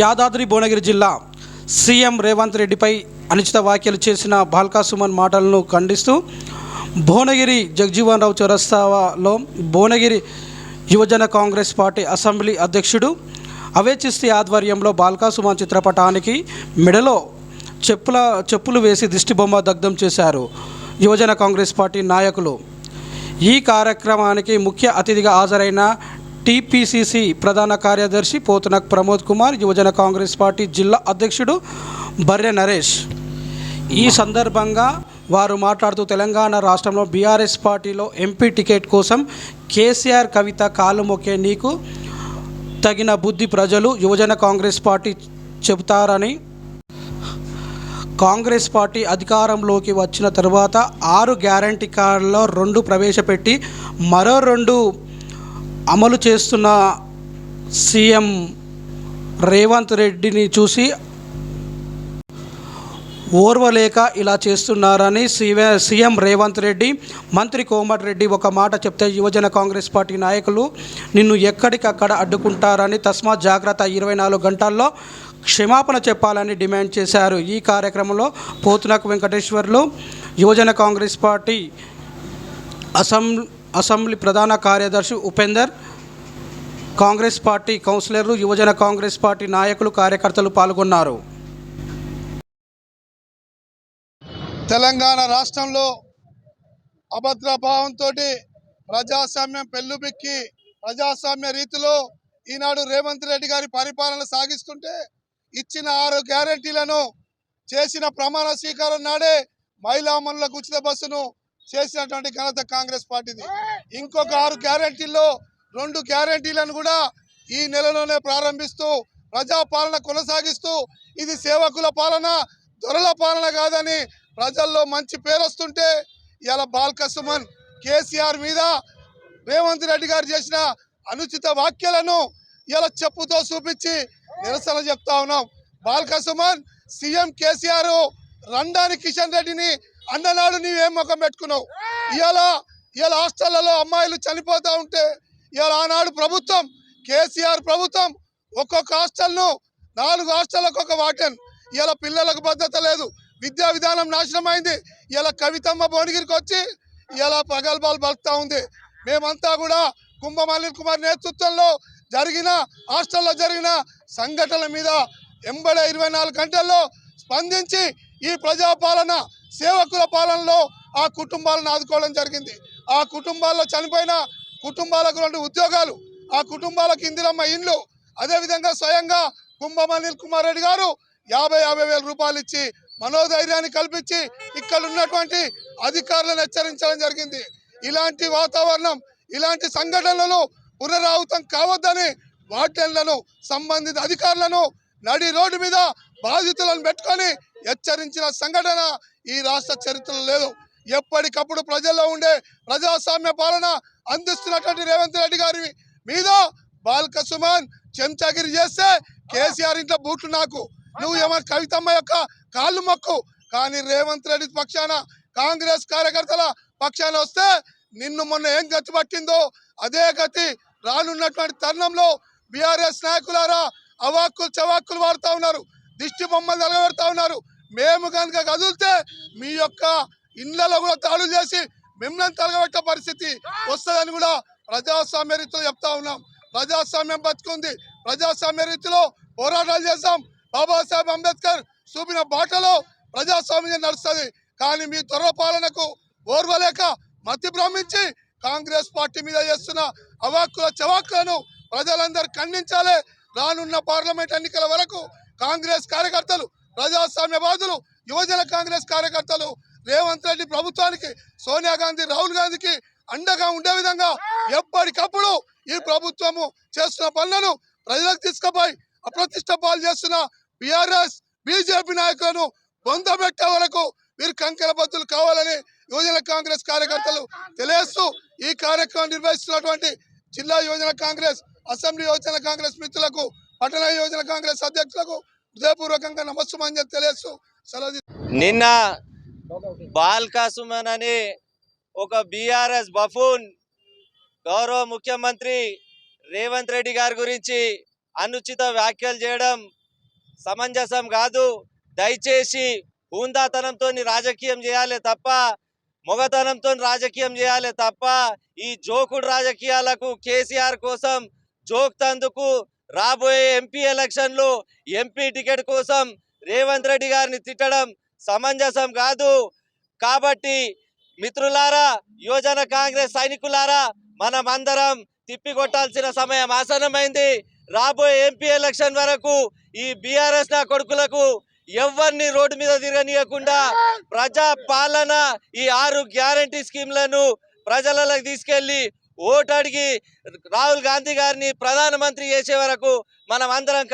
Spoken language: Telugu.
యాదాద్రి భువనగిరి జిల్లా సీఎం రేవంత్ రెడ్డిపై అనుచిత వ్యాఖ్యలు చేసిన బాల్కా సుమన్ మాటలను ఖండిస్తూ భువనగిరి జగజీవన్ రావు చౌరస్తాలో భువనగిరి యువజన కాంగ్రెస్ పార్టీ అసెంబ్లీ అధ్యక్షుడు అవేచిస్తి ఆధ్వర్యంలో బాల్కా సుమన్ చిత్రపటానికి మెడలో చెప్పుల చెప్పులు వేసి దిష్టిబొమ్మ దగ్ధం చేశారు యువజన కాంగ్రెస్ పార్టీ నాయకులు. ఈ కార్యక్రమానికి ముఖ్య అతిథిగా హాజరైన టీపీసీసీ ప్రధాన కార్యదర్శి పోతనక్ ప్రమోద్ కుమార్ యువజన కాంగ్రెస్ పార్టీ జిల్లా అధ్యక్షుడు బర్రె నరేష్. ఈ సందర్భంగా వారు మాట్లాడుతూ తెలంగాణ రాష్ట్రంలో బీఆర్ఎస్ పార్టీలో ఎంపీ టికెట్ కోసం కేసీఆర్ కవిత కాలు మొక్కే నీకు తగిన బుద్ధి ప్రజలు యువజన కాంగ్రెస్ పార్టీ చెబుతారని కాంగ్రెస్ పార్టీ అధికారంలోకి వచ్చిన తర్వాత ఆరు గ్యారంటీ కార్డులో రెండు ప్రవేశపెట్టి మరో రెండు అమలు చేస్తున్న సీఎం రేవంత్ రెడ్డిని చూసి ఓర్వలేక ఇలా చేస్తున్నారని సీవే సీఎం రేవంత్ రెడ్డి మంత్రి కోమటిరెడ్డి ఒక మాట చెప్తే యువజన కాంగ్రెస్ పార్టీ నాయకులు నిన్ను ఎక్కడికక్కడ అడ్డుకుంటారని తస్మాత్ జాగ్రత్త ఇరవై నాలుగు గంటల్లో క్షమాపణ చెప్పాలని డిమాండ్ చేశారు. ఈ కార్యక్రమంలో పోతునకు వెంకటేశ్వర్లు యువజన కాంగ్రెస్ పార్టీ అసెంబ్లీ అసెంబ్లీ ప్రధాన కార్యదర్శి ఉపేందర్ కాంగ్రెస్ పార్టీ కౌన్సిలర్లు యువజన కాంగ్రెస్ పార్టీ నాయకులు కార్యకర్తలు పాల్గొన్నారు. తెలంగాణ రాష్ట్రంలో అభద్రభావంతో ప్రజాస్వామ్యం పెళ్ళుబిక్కి ప్రజాస్వామ్య రీతిలో ఈనాడు రేవంత్ రెడ్డి గారి పరిపాలన సాగిస్తుంటే ఇచ్చిన ఆరు గ్యారంటీలను చేసిన ప్రమాణ స్వీకారం నాడే మహిళామణులకు ఉచిత బస్సును చేసినటువంటి ఘనత కాంగ్రెస్ పార్టీది. ఇంకొక ఆరు గ్యారంటీల్లో రెండు గ్యారంటీలను కూడా ఈ నెలలోనే ప్రారంభిస్తూ ప్రజాపాలన కొనసాగిస్తూ ఇది సేవకుల పాలన దొరల పాలన కాదని ప్రజల్లో మంచి పేరు వస్తుంటే ఇలా బాల్క సుమన్ కేసీఆర్ మీద రేవంత్ రెడ్డి గారు చేసిన అనుచిత వ్యాఖ్యలను ఇలా చెప్పుతో చూపించి నిరసన చెప్తా ఉన్నాం. బాల్క సుమన్ సీఎం కేసీఆర్ రండాని కిషన్ రెడ్డిని అన్ననాడు నీవేం ముఖం పెట్టుకున్నావు? ఇవాళ ఇవాళ హాస్టళ్ళలో అమ్మాయిలు చనిపోతా ఉంటే ఇవాళ ఆనాడు ప్రభుత్వం కేసీఆర్ ప్రభుత్వం ఒక్కొక్క హాస్టల్ను నాలుగు హాస్టళ్ళకు ఒక వాటన్ ఇవాళ పిల్లలకు భద్రత లేదు విద్యా విధానం నాశనం అయింది ఇలా కవితమ్మ భువనగిరికి వచ్చి ఇలా ప్రగల్భాలు పలుకుతా ఉంది. మేమంతా కూడా కుంభమల్లి కుమార్ నేతృత్వంలో జరిగిన హాస్టల్లో జరిగిన సంఘటనల మీద ఎంబడే ఇరవై నాలుగు గంటల్లో స్పందించి ఈ ప్రజాపాలన సేవకుల పాలనలో ఆ కుటుంబాలను ఆదుకోవడం జరిగింది. ఆ కుటుంబాల్లో చనిపోయిన కుటుంబాలకు రెండు ఉద్యోగాలు ఆ కుటుంబాలకు ఇందిరమ్మ ఇండ్లు అదేవిధంగా స్వయంగా కుంభమల్లి కుమార్ రెడ్డి గారు యాభై యాభై వేల రూపాయలు ఇచ్చి మనోధైర్యాన్ని కల్పించి ఇక్కడ ఉన్నటువంటి అధికారులను హెచ్చరించడం జరిగింది. ఇలాంటి వాతావరణం ఇలాంటి సంఘటనలు పునరావృతం కావద్దని వార్డెన్లను సంబంధిత అధికారులను నడి రోడ్డు మీద బాధితులను పెట్టుకొని హెచ్చరించిన సంఘటన ఈ రాష్ట్ర చరిత్రలో లేదు. ఎప్పటికప్పుడు ప్రజల్లో ఉండే ప్రజాస్వామ్య పాలన అందిస్తున్నటువంటి రేవంత్ రెడ్డి గారి మీద బాల్క సుమన్ చెంచాగిరి చేస్తే కేసీఆర్ ఇంట్లో బూట్లు నాకు. నువ్వు ఏమైనా కవితమ్మ యొక్క కాళ్ళు మొక్కు. కానీ రేవంత్ రెడ్డి పక్షాన కాంగ్రెస్ కార్యకర్తల పక్షాన వస్తే నిన్ను మొన్న ఏం గతి పట్టిందో అదే గతి రానున్నటువంటి తరుణంలో బీఆర్ఎస్ నాయకులారా అవాక్కులు చవాక్కులు వాడుతూ ఉన్నారు. దిష్టి బొమ్మలు తలగబెడతా ఉన్నారు. మేము కనుక కదిలితే మీ యొక్క ఇళ్ళలో కూడా తాడులు చేసి మిమ్మల్ని తలగబెట్టే పరిస్థితి వస్తుందని కూడా ప్రజాస్వామ్య రీతిలో చెప్తా ఉన్నాం. ప్రజాస్వామ్యం బతుకుంది. ప్రజాస్వామ్య రీతిలో పోరాటాలు చేస్తాం. బాబాసాహెబ్ అంబేద్కర్ చూపిన బాటలో ప్రజాస్వామ్యం నడుస్తుంది. కానీ మీ త్వర పాలనకు ఓర్వలేక మతి భ్రమించి కాంగ్రెస్ పార్టీ మీద చేస్తున్న అవాక్కుల చవాక్కులను ప్రజలందరూ ఖండించాలి. రానున్న పార్లమెంట్ ఎన్నికల వరకు కాంగ్రెస్ కార్యకర్తలు ప్రజాస్వామ్యవాదులు యువజన కాంగ్రెస్ కార్యకర్తలు రేవంత్ రెడ్డి ప్రభుత్వానికి సోనియా గాంధీ రాహుల్ గాంధీకి అండగా ఉండే విధంగా ఎప్పటికప్పుడు ఈ ప్రభుత్వము చేస్తున్న పనులను ప్రజలకు తీసుకుపోయి అప్రతిష్ట పాలు చేస్తున్న బీఆర్ఎస్ బీజేపీ నాయకులను పొందబెట్టే వరకు వీరు కంకెల బద్దులు కావాలని యువజన కాంగ్రెస్ కార్యకర్తలు తెలియస్తూ ఈ కార్యక్రమం నిర్వహిస్తున్నటువంటి జిల్లా యువజన కాంగ్రెస్ అసెంబ్లీ యువజన కాంగ్రెస్ మిత్రులకు పట్టణ యువజన కాంగ్రెస్ అధ్యక్షులకు హృదయపూర్వకంగా నమస్సుమని చెప్పి తెలియస్తూ సెలవు నిన్న బాల్కా సుమన్ అని ఒక బీఆర్ఎస్ బఫూన్ గౌరవ ముఖ్యమంత్రి రేవంత్ రెడ్డి గారి గురించి అనుచిత వ్యాఖ్యలు చేయడం సమంజసం కాదు. దయచేసి హూందాతనంతో రాజకీయం చేయాలి తప్ప మొగతనంతో రాజకీయం చేయాలి తప్ప ఈ జోకుడు రాజకీయాలకు కేసీఆర్ కోసం జోక్ తందుకు రాబోయే ఎంపీ ఎలక్షన్లు ఎంపీ టికెట్ కోసం రేవంత్ రెడ్డి గారిని తిట్టడం సమంజసం కాదు. కాబట్టి మిత్రులారా యువజన కాంగ్రెస్ సైనికులారా మనమందరం తిప్పికొట్టాల్సిన సమయం ఆసనమైంది రాబోయే ఎంపీ ఎలక్షన్ వరకు ఈ బీఆర్ఎస్ నా కొడుకులకు ఎవరిని రోడ్డు మీద తిరగనీయకుండా ప్రజా పాలన ఈ ఆరు గ్యారంటీ స్కీమ్లను ప్రజలకు తీసుకెళ్ళి ఓటు అడిగి రాహుల్ గాంధీ గారిని ప్రధానమంత్రి చేసే వరకు మనం అందరం